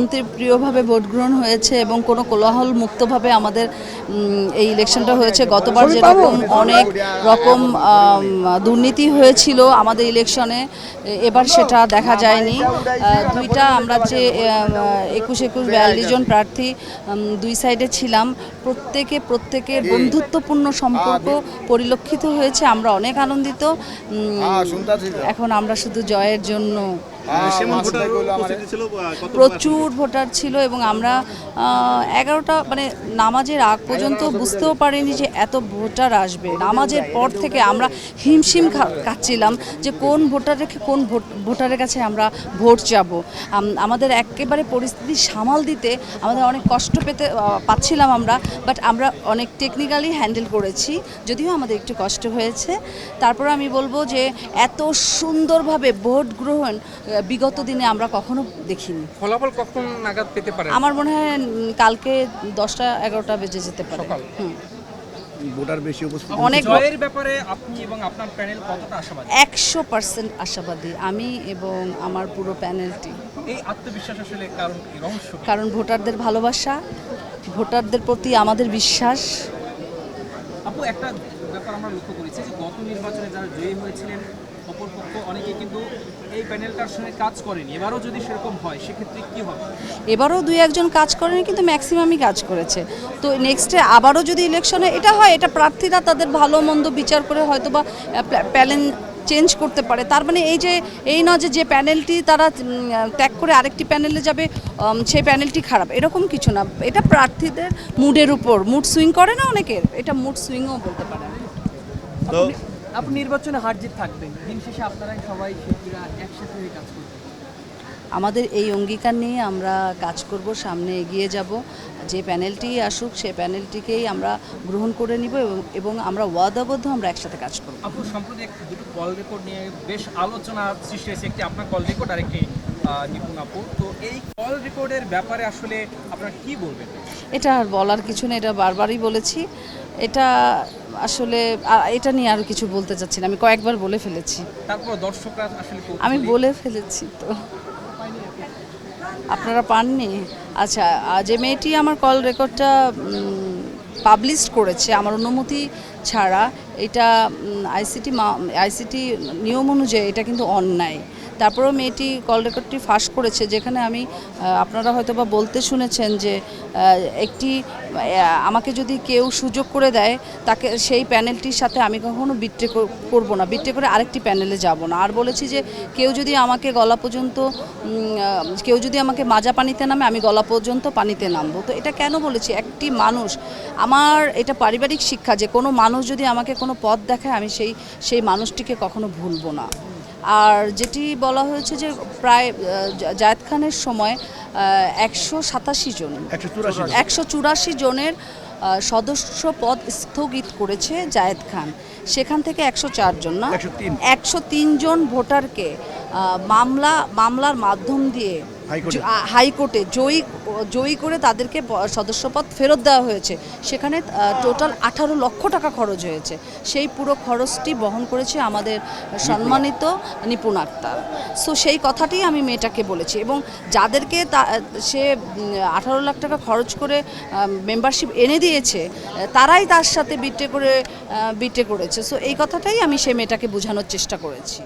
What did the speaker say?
শান্তিপ্রিয়ভাবে vote গ্রহণ হয়েছে এবং কোনো কোলাহল মুক্তভাবে আমাদের এই ইলেকশনটা হয়েছে। গতবার যেরকম অনেক রকম দুর্নীতি হয়েছিল আমাদের ইলেকশনে এবার সেটা দেখা যায়নি। দুইটা আমরা যে একুশ একুশ বিয়াল্লিশ জন প্রার্থী দুই সাইডে ছিলাম প্রত্যেকে প্রত্যেকের বন্ধুত্বপূর্ণ সম্পর্ক পরিলক্ষিত হয়েছে। আমরা অনেক আনন্দিত। এখন আমরা শুধু জয়ের জন্য প্রচুর ভোটার ছিল এবং আমরা এগারোটা মানে নামাজের আগ পর্যন্ত বুঝতেও পারিনি যে এত ভোটার আসবে। নামাজের পর থেকে আমরা হিমশিম খা- খাচ্ছিলাম যে কোন ভোটার রেখে কোন ভোট- ভোটারের কাছে আমরা ভোট যাব। আমাদের একেবারে পরিস্থিতি সামাল দিতে আমাদের অনেক কষ্ট পেতে পাচ্ছিলাম আমরা বাট আমরা অনেক টেকনিক্যালি হ্যান্ডেল করেছি। যদিও আমাদের একটু কষ্ট হয়েছে। তারপর আমি বলব যে এত সুন্দরভাবে ভোট গ্রহণ বিগত দিনে আমরা কখনো দেখিনি। ফলাফল কখন নাগাদ পেতে পারে আমার মনে হয় কালকে দশটা এগারোটা বেজে যেতে পারে। হুম। ভোটার বেশি উপস্থিত অনেক জয়ের ব্যাপারে আপনি এবং আপনার প্যানেল কতটা আশাবাদী? একশো পার্সেন্ট আশাবাদী আমি এবং আমার পুরো প্যানেলটি। এই আত্মবিশ্বাস আসলে কারণ রহস্য কারণ ভোটারদের ভালোবাসা ভোটারদের প্রতি আমাদের বিশ্বাস। আপু একটা ব্যাপার আমরা লক্ষ্য করেছি যে গত নির্বাচনে যারা জয়ী হয়েছিলেন অপরপক্ষ অনেকে কিন্তু এই প্যানেলটার সঙ্গে কাজ করেনি। এবারও যদি সেরকম হয় সেক্ষেত্রে কি হবে? এবারও দুই একজন কাজ করেনি কিন্তু ম্যাক্সিমামই কাজ করেছে। তো নেক্সটে আবারও যদি ইলেকশনে এটা হয় এটা প্রার্থীরা তাদের ভালো মন্দ বিচার করে হয়তো বা প্যানেল চেঞ্জ করতে পারে। তার মানে এই যে এই নয় যে যে প্যানেলটি তারা ত্যাগ করে আরেকটি প্যানেলে যাবে সেই প্যানেলটি খারাপ। এরকম কিছু না। এটা প্রার্থীদের মুডের উপর। মুড সুইং করে না অনেকের? এটা মুড সুইংও বলতে পারে তো আপনি নির্বাচনে হার জিত থাকবেন। দিন শেষে আপনারাই সবাই শিল্পীরা একসাথে হয়ে কাজ করবেন। আমাদের এই অঙ্গীকার নিয়ে আমরা কাজ করব সামনে এগিয়ে যাব। যে প্যানেলটি আসুক সেই প্যানেলটিকেই আমরা গ্রহণ করে নিব এবং আমরা ওয়াদাবদ্ধ আমরা একসাথে কাজ করব। আপু সম্প্রতি দুটো কল রেকর্ড নিয়ে বেশ আলোচনা সৃষ্টি হয়েছে। একটি আপনার কল রেকর্ড আর একটি নিপুণ আপু। তো এই কল রেকর্ডের ব্যাপারে আসলে আপনারা কি বলবেন? এটা আর বলার কিছু নেই এটা বারবারই বলেছি। এটা আসলে এটা নিয়ে আর কিছু বলতে চাচ্ছি না। আমি কয়েকবার বলে ফেলেছি। তারপর দর্শকরা আসলে আমি বলে ফেলেছি তো। আপনারা পাননি? আচ্ছা যে মেয়েটি আমার কল রেকর্ডটা পাবলিশ করেছে আমার অনুমতি ছাড়া এটা আইসিটি আইসিটি নিয়ম অনুযায়ী এটা কিন্তু অন্যায়। তারপরেও মেয়েটি কল রেকর্ডটি ফাঁস করেছে, যেখানে আমি আপনারা হয়তো বা বলতে শুনেছেন যে একটি আমাকে যদি কেউ সুযোগ করে দেয়, তাকে, সেই প্যানেলটির সাথে আমি কখনো বিট্রে করব না, বিট্রে করে আরেকটি প্যানেলে যাব না। আর বলেছি যে, কেউ যদি আমাকে গলা পর্যন্ত কেউ যদি আমাকে মাজা পানিতে নামে, আমি গলা পর্যন্ত পানিতে নামবো। তো এটা কেন বলেছি? একটি মানুষ, আমার এটা পারিবারিক শিক্ষা যে, কোনো মানুষ যদি আমাকে কোনো পথ দেখায়, আমি সেই সেই মানুষটিকে কখনো ভুলবো না। আর যেটি বলা হয়েছে যে প্রায় জায়দ খানের সময় একশো সাতাশি জন। একশো চুরাশি জনের সদস্য পদ স্থগিত করেছে জায়েদ খান। সেখান থেকে একশো চার জন না? একশো তিন। জন ভোটারকে মামলা মামলার মাধ্যম দিয়ে হাইকোর্টে। জয়ী জয়ী করে তাদেরকে সদস্যপদ ফেরত দেওয়া হয়েছে। সেখানে টোটাল আঠারো লক্ষ টাকা খরচ হয়েছে। সেই পুরো খরচটি বহন করেছে আমাদের সম্মানিত নিপুণ আক্তার। সো সেই কথাটি আমি মেয়েটাকে বলেছি এবং যাদেরকে তা- সে আঠারো লাখ টাকা খরচ করে মেম্বারশিপ এনে দিয়েছে, তারাই তার সাথে বিটে করে বিটে করেছে। সো এই কথাটাই আমি সে মেয়েটাকে বোঝানোর চেষ্টা করেছি।